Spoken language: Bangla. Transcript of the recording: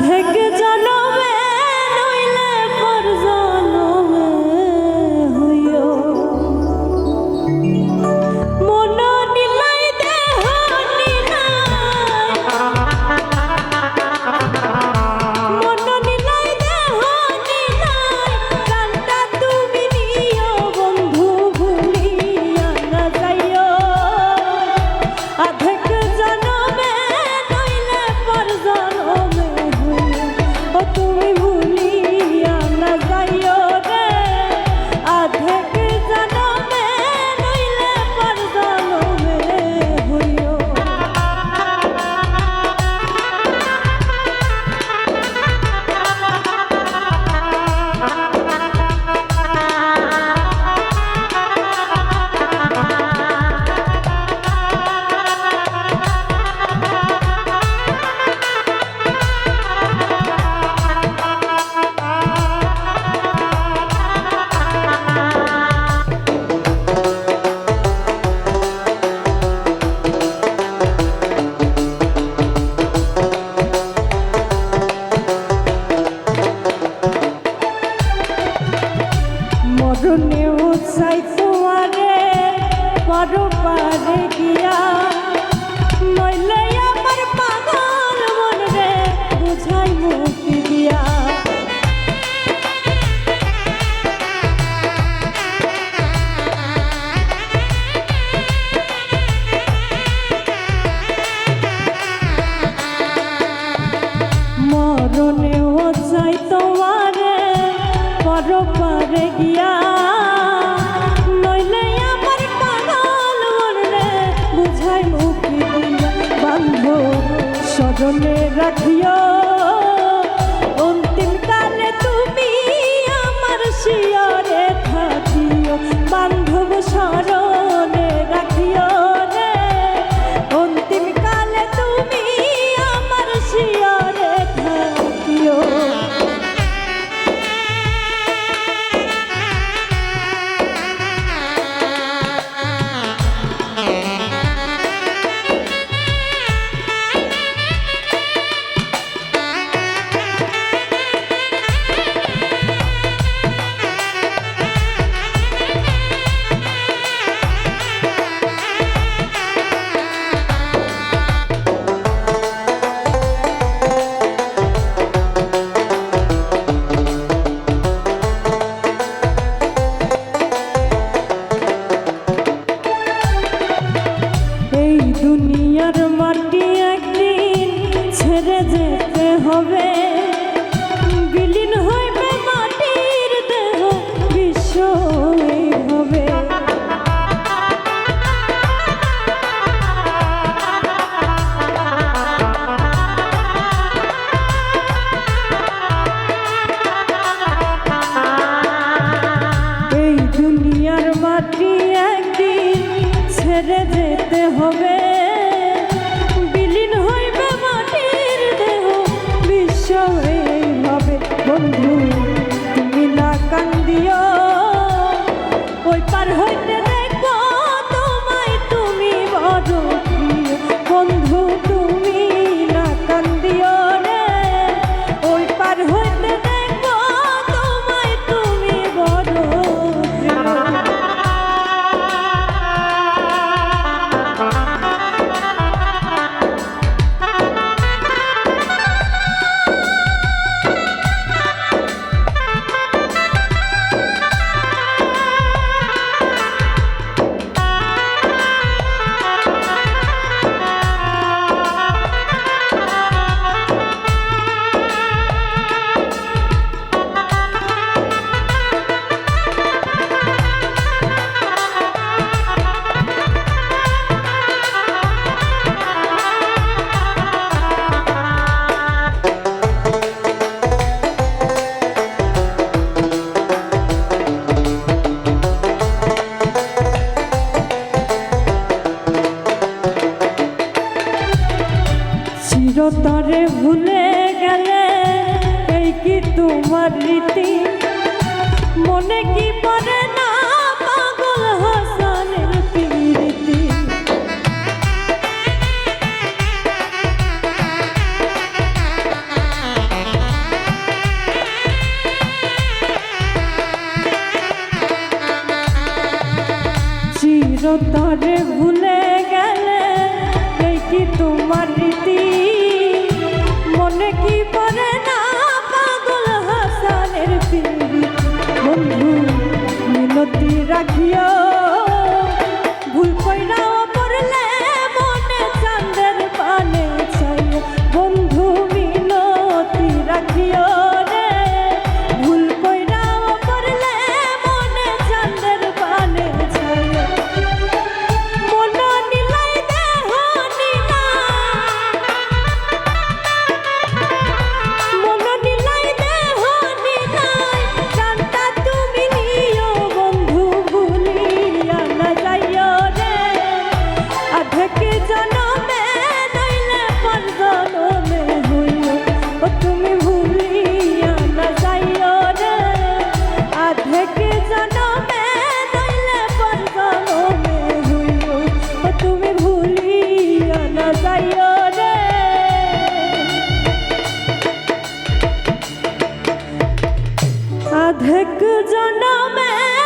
অর্ধেক জনম জন্যে উৎসাহ তোমারে পরো পারে গিয়া। নইলে আমার পাগল মন রে বুঝাই মুক্তি দিয়া। মরণেও যাই তোমারে পরো পারে গিয়া। সজনে রাখিয়া Nerede তোমার মনে কি পরে না পাগল হাসানের রাখিও। अधिक जन्म में